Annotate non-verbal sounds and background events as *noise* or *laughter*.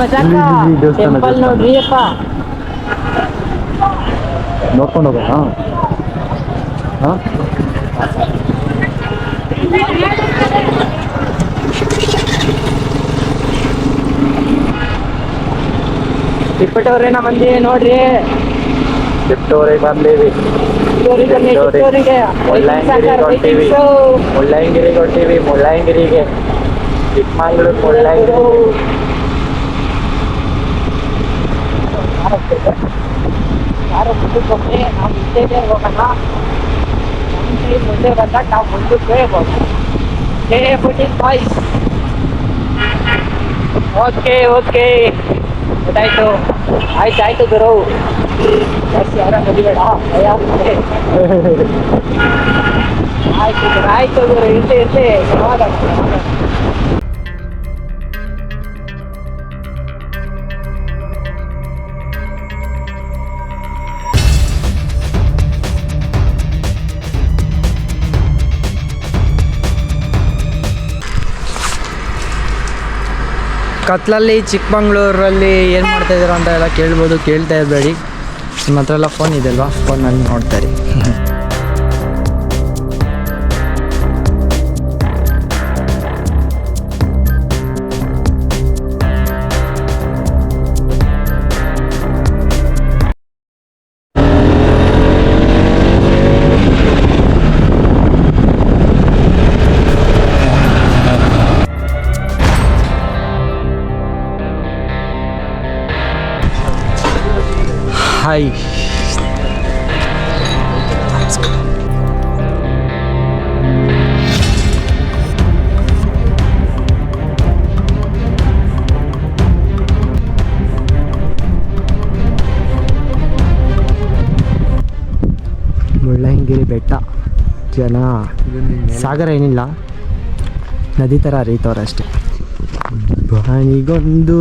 ಮಜಾಕ ಇಲ್ಲಿ ದೇವಸ್ಥಾನ, ಟೆಂಪಲ್ ದೇವಸ್ಥಾನ. ನೋಡ್ರಿ ಅಪ್ಪ ನೋಡ್ಕೊಂಡು ಹೋಗೋಣ ಹಾಂ ತಿಪ್ಪಟವ್ರೇನ ಮಂದಿ ನೋಡ್ರಿ ಚಿತ್ತೂರಿಗೆ ಬಂದೀವಿ ಚಿತ್ತೂರಿಗೆ ಬನ್ನಿ, ಚಿತ್ತೂರಿಗೆ ಮುಳ್ಳಯ್ಯನಗಿರಿಗೆ ಹೊಂಟೀವಿ ಮುಳ್ಳಯ್ಯನಗಿರಿಗೆ ಹೊಂಟೀವಿ ಮುಳ್ಳಯ್ಯನಗಿರಿಗೆ ಚಿಕ್ಕಮಂಗ್ಳೂರು ಮುಳ್ಳಯ್ಯನಗಿರಿ ಮುಂದಕ್ಕೆ ನಾವು ಹಿಂದೆ ಹೋಗೋಣ ನಮ್ಮ ಮುಂದೆ ಬಂದಾಗ ನಾವು ಮುಂದಕ್ಕೆ ಹೋಗೋಣ ಬಾಯ್ಸ್ ಓಕೆ ಓಕೆ. ಗೊತ್ತಾಯ್ತು. ಆಯ್ತು ಆಯ್ತು ಗುರು. ಬಸ್ ಯಾರ ಮದಿಬೇಡ ಭಯ. *laughs* ಆಯ್ತು ಗುರು ಆಯ್ತು ಗುರು. ಇರ್ಲಿ ಇರ್ಲಿ. ಸಮಾಧಾನ. ಕತ್ಲಲ್ಲಿ ಚಿಕ್ಕಮಂಗ್ಳೂರಲ್ಲಿ ಏನು ಮಾಡ್ತಾ ಇದ್ದೀರಾ ಅಂತ ಎಲ್ಲ ಕೇಳ್ಬೋದು, ಕೇಳ್ತಾ ಇರಬೇಡಿ. ನಿಮ್ಮ ಹತ್ರ ಎಲ್ಲ ಫೋನ್ ಇದೆಯಲ್ವಾ ಫೋನಲ್ಲಿ ನೋಡ್ತಾರೆ ಹಾಯ್ ಮುಳ್ಳಯ್ಯನಗಿರಿ ಬೆಟ್ಟ ಜನ ಸಾಗರ ಏನಿಲ್ಲ. ನದಿ ಥರ ಹರಿತವ್ರೆ ಅಷ್ಟೇ. ಬಾಣಿಗೊಂದು